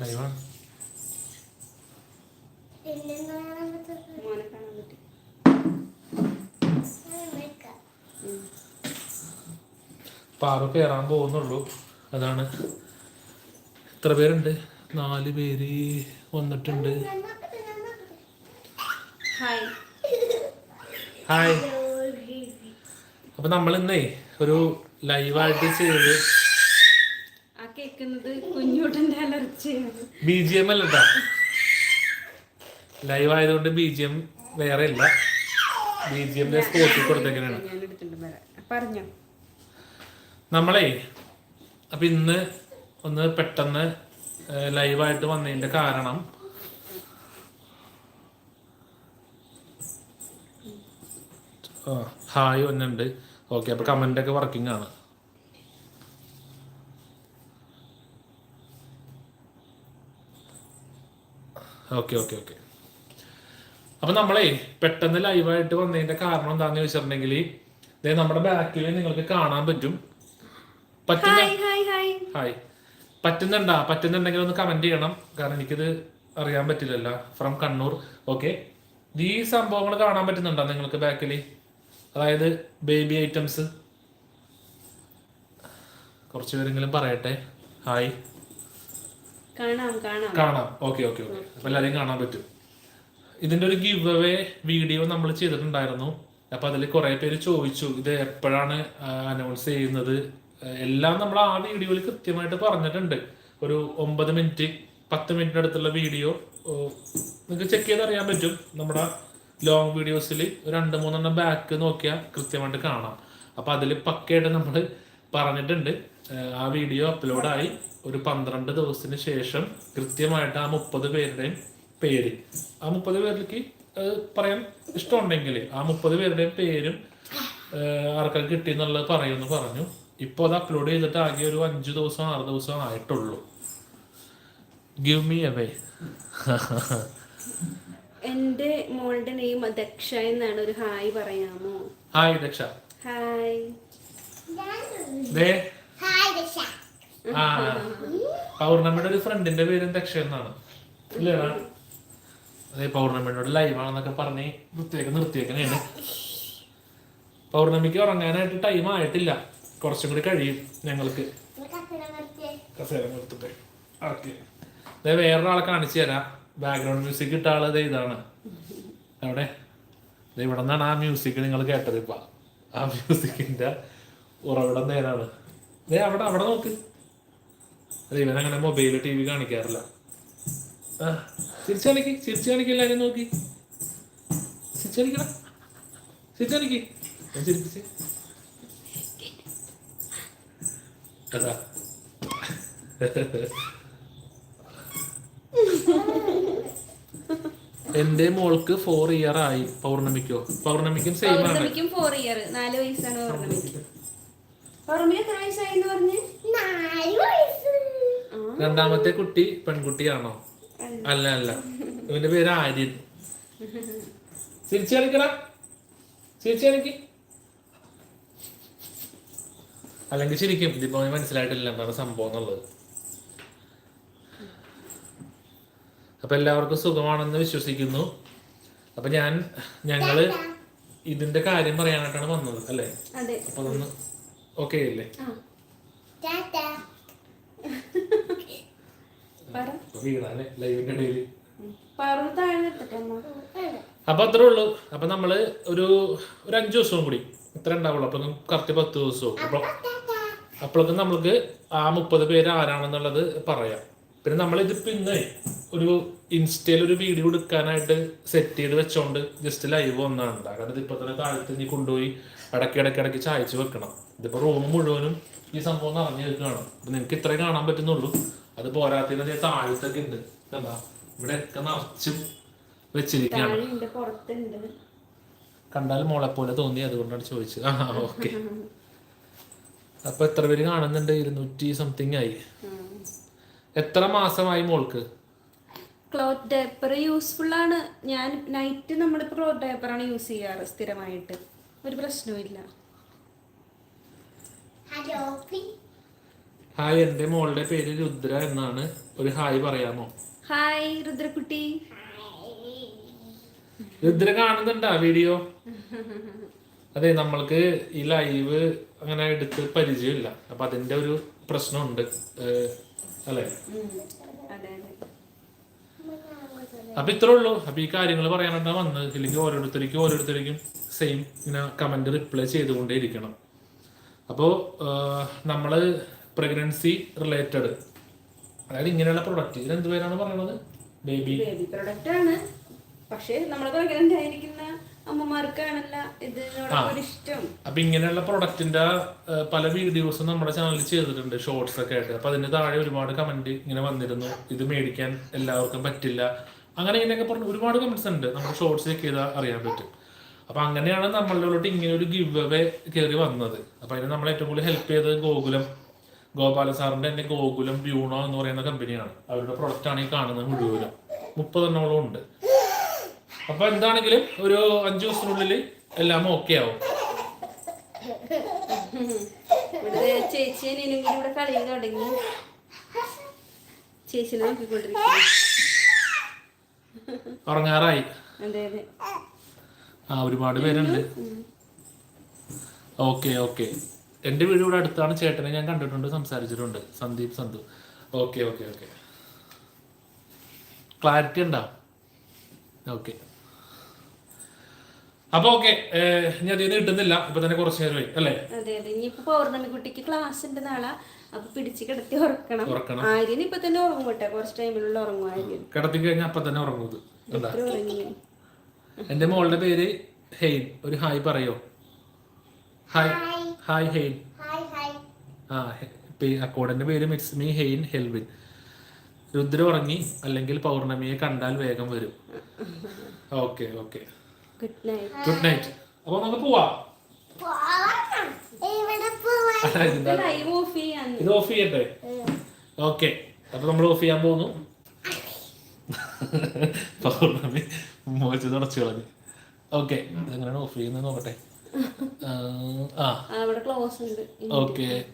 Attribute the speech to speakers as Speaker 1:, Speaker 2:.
Speaker 1: ലൈവാണ്. പാറ കയറാൻ പോകുന്നുള്ളൂ. അതാണ്. എത്ര പേരുണ്ട്? നാല് പേര് വന്നിട്ടുണ്ട്.
Speaker 2: ഹായ്
Speaker 1: അപ്പൊ നമ്മൾ ഇന്നേ ഒരു ലൈവായിട്ട് ചെയ്ത്
Speaker 2: ആ കേൾക്കുന്നത് കുഞ്ഞൂട്ടന്റെ അലർച്ചയാണ്
Speaker 1: ബി ജി എം അല്ല ലൈവ് ആയതുകൊണ്ട് ബി ജി എം വേറെ ഇല്ല. ബി ജി എം സ്പോട്ടിൽ കൊടുത്തെങ്ങനെയാണ്
Speaker 2: ഞാൻ എടുത്തിട്ട് വരാം പറഞ്ഞോ.
Speaker 1: നമ്മളേ അപ്പൊ ഇന്ന് ഒന്ന് പെട്ടെന്ന് ലൈവായിട്ട് വന്നതിന്റെ കാരണം ഹായ് ഒന്നുണ്ട് ഓക്കെ അപ്പൊ കമന്റ് ഒക്കെ വർക്കിംഗ് ആണ്. Okay okay okay. അപ്പൊ നമ്മളെ പെട്ടെന്ന് ലൈവായിട്ട് വന്നതിന്റെ കാരണം എന്താണെന്ന് ചോദിച്ചിട്ടുണ്ടെങ്കിൽ നമ്മുടെ ബാക്കിൽ നിങ്ങൾക്ക് കാണാൻ പറ്റും. പറ്റുന്ന
Speaker 2: ഹായ്
Speaker 1: പറ്റുന്നുണ്ടാ? പറ്റുന്നുണ്ടെങ്കിൽ ഒന്ന് കമന്റ് ചെയ്യണം. കാരണം എനിക്കിത് അറിയാൻ പറ്റില്ലല്ലോ. ഫ്രം കണ്ണൂർ. ഓക്കെ ഈ സംഭവങ്ങൾ കാണാൻ പറ്റുന്നുണ്ടോ നിങ്ങൾക്ക് ബാക്കിൽ അതായത് ബേബി ഐറ്റംസ് കുറച്ച് പേരെങ്കിലും പറയട്ടെ. ഹായ്
Speaker 2: കാണാം
Speaker 1: ഓക്കെ ഓക്കെ ഓക്കെ. അപ്പൊ എല്ലാവരെയും കാണാൻ പറ്റും. ഇതിന്റെ ഒരു ഗിവ് അവേ വീഡിയോ നമ്മൾ ചെയ്തിട്ടുണ്ടായിരുന്നു. അപ്പൊ അതിൽ കുറെ പേര് ചോദിച്ചു ഇത് എപ്പോഴാണ് അനൗൺസ് ചെയ്യുന്നത്? എല്ലാം നമ്മൾ ആ വീഡിയോയിൽ കൃത്യമായിട്ട് പറഞ്ഞിട്ടുണ്ട്. ഒരു ഒമ്പത് മിനിറ്റ് പത്ത് മിനിറ്റ് അടുത്തുള്ള വീഡിയോ നിങ്ങൾക്ക് ചെക്ക് ചെയ്ത് അറിയാൻ പറ്റും. നമ്മുടെ ലോങ് വീഡിയോസിൽ രണ്ട് മൂന്നെണ്ണം ബാക്ക് നോക്കിയാൽ കൃത്യമായിട്ട് കാണാം. അപ്പൊ അതിൽ പക്കയായിട്ട് നമ്മൾ പറഞ്ഞിട്ടുണ്ട്. ആ, വീഡിയോ അപ്ലോഡായി ഒരു പന്ത്രണ്ട് ദിവസത്തിന് ശേഷം കൃത്യമായിട്ട് ആ മുപ്പത് പേരുടെയും പേര്. ആ മുപ്പത് പേരിലേക്ക് പറയാൻ ഇഷ്ടമുണ്ടെങ്കിൽ ആ മുപ്പത് പേരുടെയും പേരും ആർക്കൊക്കെ കിട്ടി എന്നുള്ളത് പറയുമെന്ന് പറഞ്ഞു. ഇപ്പോൾ അത് അപ്ലോഡ് ചെയ്തിട്ട് ആകെ ഒരു അഞ്ച് ദിവസം ആറ് ദിവസം ആയിട്ടുള്ളൂ. ഗിവ് മീ അവേ
Speaker 2: എന്റെ മോളുടെ നെയിം ദക്ഷ എന്നാണ്. ഒരു ഹായ് പറയാമോ?
Speaker 1: Hi Daksha
Speaker 2: hi.
Speaker 1: ദേ ആ പൗർണമിയുടെ ഒരു ഫ്രണ്ടിന്റെ പേരും ദക്ഷ എന്നാണ്. ഇല്ലേടാ അതെ പൗർണമിയുടെ ലൈവ് ആണെന്നൊക്കെ പറഞ്ഞ് വൃത്തിയൊക്കെ നിർത്തിയേക്കണേണ്. പൗർണമിക്ക് ഉറങ്ങാനായിട്ട് ടൈം ആയിട്ടില്ല. കുറച്ചും കൂടി കഴിയും ഞങ്ങൾക്ക്. കസേര നിർത്തിട്ട്. ഓക്കെ അതെ വേറൊരാളെ കാണിച്ചു തരാം. ബാക്ക്ഗ്രൗണ്ട് മ്യൂസിക് ഇട്ട ആൾ ദേ ഇതാണ്. അവിടെ. ഇവിടെ നിന്നാണ് ആ മ്യൂസിക് നിങ്ങൾ കേട്ടത് ഇപ്പൊ. ആ മ്യൂസിക്കിന്റെ ഉറവിടം നേരാണ് അവിടെ അവിടെ നോക്ക്. അല്ല ഇവൻ അങ്ങനെ ടി വി കാണിക്കാറില്ല. ആ ചിരിച്ചു കാണിക്ക് ചിരിച്ചു കാണിക്ക് എല്ലാവരും നോക്കി. ചിരിച്ചു കാണിക്കണ ചിരിച്ചു കാണിക്ക്. ഞാൻ ചിരിപ്പിച്ച്. എന്റെ മോൾക്ക് ഫോർ ഇയർ ആയി. പൗർണമിക്കോ? പൗർണമിക്കും സെയിം ആണ്.
Speaker 2: പൗർണമിക്കും ഫോർ ഇയർ നാല് വയസ്സാണ് പൗർണമിക്ക് പൗർണമി എത്ര വയസ്സായി എന്ന് പറഞ്ഞ് ആ,
Speaker 1: രണ്ടാമത്തെ കുട്ടി പെൺകുട്ടിയാണോ? അല്ല അല്ല. ഇവന്റെ പേര് ആര്യൻ ചിരിച്ചു കളിക്കടാ. ചിരിച്ചു കളിക്ക്. അല്ലെങ്കിൽ ശരിക്കും ഇതിപ്പോ മനസ്സിലായിട്ടില്ല. എന്താണ് സംഭവം എന്നുള്ളത്. അപ്പൊ എല്ലാവർക്കും സുഖമാണെന്ന് വിശ്വസിക്കുന്നു. അപ്പൊ ഞാൻ ഞങ്ങൾ ഇതിന്റെ കാര്യം പറയാനായിട്ടാണ് വന്നത് അല്ലേ?
Speaker 2: അതെ.
Speaker 1: അപ്പൊ അതൊന്ന് ഓക്കെ അല്ലേ
Speaker 2: ആ പറ
Speaker 1: വീണാല്ലേ ലൈവിന്റെ ഇടയിൽ അപ്പൊ അത്രേ ഉള്ളൂ. അപ്പൊ നമ്മൾ ഒരു ഒരു അഞ്ചു ദിവസവും കൂടി ഇത്ര ഉണ്ടാവുള്ളൂ. അപ്പൊ കറക്റ്റ് പത്ത് ദിവസവും. അപ്പൊ അപ്പോഴൊക്കെ നമ്മൾക്ക് ആ മുപ്പത് പേര് ആരാണെന്നുള്ളത് പറയാം. പിന്നെ നമ്മൾ ഇതിപ്പോ ഇന്ന് ഒരു ഇൻസ്റ്റയിൽ ഒരു വീഡിയോ എടുക്കാനായിട്ട് സെറ്റ് ചെയ്ത് വെച്ചോണ്ട് ജസ്റ്റ് ലൈവ് വന്നാണ് കാരണം ഇതിപ്പോ തന്നെ താഴത്ത് നീ കൊണ്ടുപോയി ഇടയ്ക്ക് ഇടയ്ക്ക് ഇടയ്ക്ക് ചായച്ച് വെക്കണം. ഇതിപ്പോ റൂം മുഴുവനും ഈ സംഭവം നിറഞ്ഞു നിൽക്കുകയാണ്. അപ്പൊ നിനക്ക് ഇത്രേ കാണാൻ പറ്റുന്നുള്ളൂ. അത് പോരാത്തിന് താഴത്തൊക്കെ ഉണ്ട്. എന്താ ഇവിടെ ഒക്കെ നിറച്ചും വെച്ചിരിക്കുകയാണ്. കണ്ടാൽ മോളെ പോലെ തോന്നി അതുകൊണ്ടാണ് ചോദിച്ചത്. ആ ഓക്കെ. അപ്പൊ എത്ര പേര് കാണുന്നുണ്ട്? ഇരുന്നൂറ്റി സംതിങ് ആയി. എത്ര മാസമായി മോൾക്ക്?
Speaker 2: ക്ലോത്ത് ഡേപ്പർ യൂസ്ഫുൾ ആണ്. ഞാൻ നൈറ്റ് നമ്മളിപ്പോ ക്ലോത്ത് ഡേപ്പർ ആണ് യൂസ് ചെയ്യാറ് സ്ഥിരമായിട്ട്. ഒരു പ്രശ്നവുമില്ല.
Speaker 1: ഹായ് എന്റെ മോളുടെ പേര് രുദ്ര എന്നാണ്. ഒരു ഹായ് പറയാമോ?
Speaker 2: ഹായ് രുദ്രക്കുട്ടി.
Speaker 1: രുദ്ര കാണുന്നുണ്ടാ വീഡിയോ അതെ നമ്മൾക്ക് ഈ ലൈവ് അങ്ങനെ എടുത്ത് പരിചയമില്ല. അപ്പൊ അതിന്റെ ഒരു പ്രശ്നമുണ്ട്. അല്ലെ അല്ലേ?
Speaker 2: അതെ അതെ.
Speaker 1: അപ്പൊ ഇത്രേ ഉള്ളൂ. അപ്പൊ ഈ കാര്യങ്ങൾ പറയാനുണ്ടാ വന്നത്. ഇല്ലെങ്കിൽ ഓരോരുത്തർക്കും ഓരോരുത്തർക്കും സെയിം ഇങ്ങനെ കമന്റ് റിപ്ലൈ ചെയ്തുകൊണ്ടേ ഇരിക്കണം അപ്പോൾ നമ്മൾ പ്രഗ്നൻസി റിലേറ്റഡ് അതായത് ഇങ്ങനെയുള്ള പ്രൊഡക്റ്റ് ഇതിന് എന്ത് പേരാണ് പറയുന്നത് ബേബി
Speaker 2: ബേബി പ്രൊഡക്റ്റ് ആണ്. പക്ഷേ നമ്മൾ പ്രഗ്നന്റ് ആയിരിക്കുന്ന അമ്മമാർക്കാണല്ല ഇതിനോട് ഇഷ്ടം.
Speaker 1: അപ്പൊ ഇങ്ങനെയുള്ള പ്രൊഡക്റ്റിന്റെ പല വീഡിയോസും നമ്മുടെ ചാനലിൽ ചെയ്തിട്ടുണ്ട് ഷോർട്സ് ഒക്കെ ആയിട്ട്. അപ്പൊ അതിന് താഴെ ഒരുപാട് കമന്റ് ഇങ്ങനെ വന്നിരുന്നു. ഇത് മേടിക്കാൻ എല്ലാവർക്കും പറ്റില്ല. അങ്ങനെ ഇങ്ങനെയൊക്കെ പറഞ്ഞു ഒരുപാട് കമന്റ്സ് ഉണ്ട്. നമ്മുടെ ഷോർട്സ് ചെക്ക് ചെയ്താൽ അറിയാൻ പറ്റും. അപ്പൊ അങ്ങനെയാണ് നമ്മളിലോട്ട് ഇങ്ങനെ ഒരു ഗിവ് അവേ കയറി വന്നത്. അപ്പൊ അതിന് നമ്മളെ ഏറ്റവും കൂടുതൽ ഹെൽപ്പ് ചെയ്തത് ഗോകുലം. ഗോപാല സാറിന്റെ തന്നെ ഗോകുലം ബ്യൂണോ എന്ന് പറയുന്ന കമ്പനിയാണ് അവരുടെ പ്രൊഡക്റ്റ് ആണ് ഈ കാണുന്നത് മുഴുവനും. മുപ്പതെണ്ണോളം ഉണ്ട്. അപ്പൊ എന്താണെങ്കിലും ഒരു അഞ്ചു ദിവസത്തിനുള്ളിൽ എല്ലാം ഓക്കെ ആവും.
Speaker 2: ചേച്ചി അനിയനും കൂടി ഇവിടെ കളി തുടങ്ങി. ചേച്ചിനെ നോക്കിക്കൊണ്ടിരിക്കും
Speaker 1: ഉറങ്ങാറായി.
Speaker 2: അതെ അതെ.
Speaker 1: ആ ഒരുപാട് പേരുണ്ട്. Okay okay. എന്റെ വീട് ഇവിടെ അടുത്താണ്. ചേട്ടനെ ഞാൻ കണ്ടിട്ടുണ്ട് സംസാരിച്ചിട്ടുണ്ട്. Sandeep Santhu. Okay okay okay. Clarity ഉണ്ടോ? ഓക്കെ. അപ്പൊ ഓക്കെ ഞാൻ അതിൽ കിട്ടുന്നില്ല. ഇപ്പൊ തന്നെ കുറച്ച് നേരമായി അല്ലേ?
Speaker 2: അതെ അതെ. ഇനിയിപ്പോ പൗർണമി കുട്ടിക്ക് ക്ലാസ് ഉണ്ട് നാളെ. അപ്പൊ പിടിച്ച് കിടത്തി ഉറക്കണം.
Speaker 1: ഉറക്കണം.
Speaker 2: ആര്യൻ ഇപ്പൊ തന്നെ ഉറങ്ങും കേട്ടോ. കുറച്ച് ടൈമിലുള്ള ഉറങ്ങും ആര്യൻ.
Speaker 1: കിടത്തി കഴിഞ്ഞാൽ അപ്പൊ തന്നെ
Speaker 2: ഉറങ്ങും ഉറങ്ങി?
Speaker 1: എന്റെ മോളുടെ പേര് ഹെയ്ൻ. ഒരു ഹായ് പറയോ? ഹായ്. ഹായ്. ഹെയ്ൻ. ആ അക്കോഡന്റെ പേര് മിറ്റ്സ് മീ ഹെയ്ൻ ഹെൽവിൻ. രുദ്ര ഉറങ്ങി അല്ലെങ്കിൽ പൗർണമിയെ കണ്ടാൽ വേഗം വരും. Okay okay.
Speaker 2: Good night
Speaker 1: good night അപ്പൊ നമുക്ക് പോവാ. ഇത്. ഓഫ് ചെയ്യട്ടെ? ഓക്കെ. അപ്പൊ നമ്മൾ ഓഫ് ചെയ്യാൻ പോകുന്നു. പൗർണമി. മോച്ച് അടച്ചു കളഞ്ഞു. ഓക്കെ ഓഫ് ചെയ്യുന്നത് നോക്കട്ടെ. ആ, ഓക്കെ.